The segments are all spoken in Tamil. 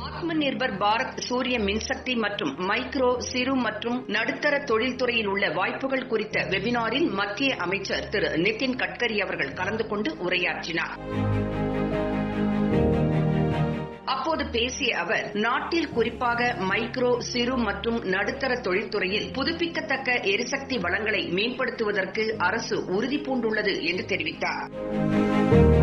ஆத்ம நிர்பர் பாரத் சூரிய மின்சக்தி மற்றும் மைக்ரோ சிறு மற்றும் நடுத்தர தொழில்துறையில் உள்ள வாய்ப்புகள் குறித்த வெபினாரில் மத்திய அமைச்சர் திரு. நிதின் கட்கரி அவர்கள் கலந்து கொண்டு உரையாற்றினார். அப்போது பேசிய அவர் நாட்டில் குறிப்பாக மைக்ரோ சிறு மற்றும் நடுத்தர தொழில்துறையில் புதுப்பிக்கத்தக்க எரிசக்தி வளங்களை மேம்படுத்துவதற்கு அரசு உறுதிபூண்டுள்ளது என்று தெரிவித்தார்.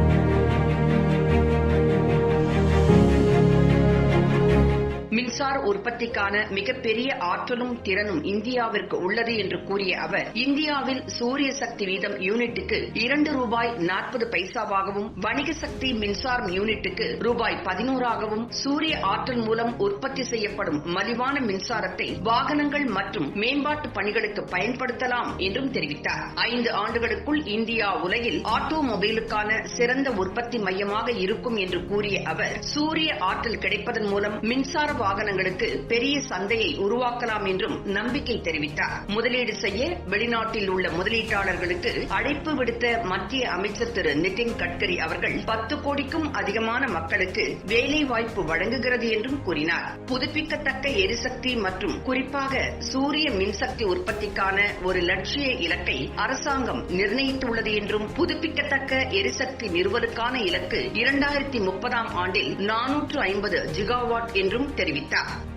மின்சார உற்பத்திக்கான மிகப்பெரிய ஆற்றலும் திறனும் இந்தியாவிற்கு உள்ளது என்று கூறிய அவர் இந்தியாவில் சூரிய சக்தி வீதம் யூனிட்டுக்கு இரண்டு ரூபாய் நாற்பது பைசாவாகவும் வணிக சக்தி மின்சாரம் யூனிட்டுக்கு ரூபாய் பதினோராகவும் சூரிய ஆற்றல் மூலம் உற்பத்தி செய்யப்படும் மலிவான மின்சாரத்தை வாகனங்கள் மற்றும் மேம்பாட்டு பணிகளுக்கு பயன்படுத்தலாம் என்றும் தெரிவித்தார். ஐந்து ஆண்டுகளுக்குள் இந்தியா உலகில் ஆட்டோமொபைலுக்கான சிறந்த உற்பத்தி மையமாக இருக்கும் என்று கூறிய அவர் சூரிய ஆற்றல் கிடைப்பதன் மூலம் மின்சார நிறுவனங்களுக்கு பெரிய சந்தையை உருவாக்கலாம் என்றும் நம்பிக்கை தெரிவித்தார். முதலீடு செய்ய வெளிநாட்டில் உள்ள முதலீட்டாளர்களுக்கு அழைப்பு விடுத்த மத்திய அமைச்சர் திரு நிதின் கட்கரி அவர்கள் பத்து கோடிக்கும் அதிகமான மக்களுக்கு வேலை வாய்ப்பு வழங்குகிறது என்றும் கூறினார். புதுப்பிக்கத்தக்க எரிசக்தி மற்றும் குறிப்பாக சூரிய மின்சக்தி உற்பத்திக்கான ஒரு லட்சிய இலக்கை அரசாங்கம் நிர்ணயித்துள்ளது என்றும் புதுப்பிக்கத்தக்க எரிசக்தி நிறுவலுக்கான இலக்கு இரண்டாயிரத்தி முப்பதாம் ஆண்டில் நானூற்று ஐம்பது ஜிகாவாட் என்றும் தெரிவித்தார். acá.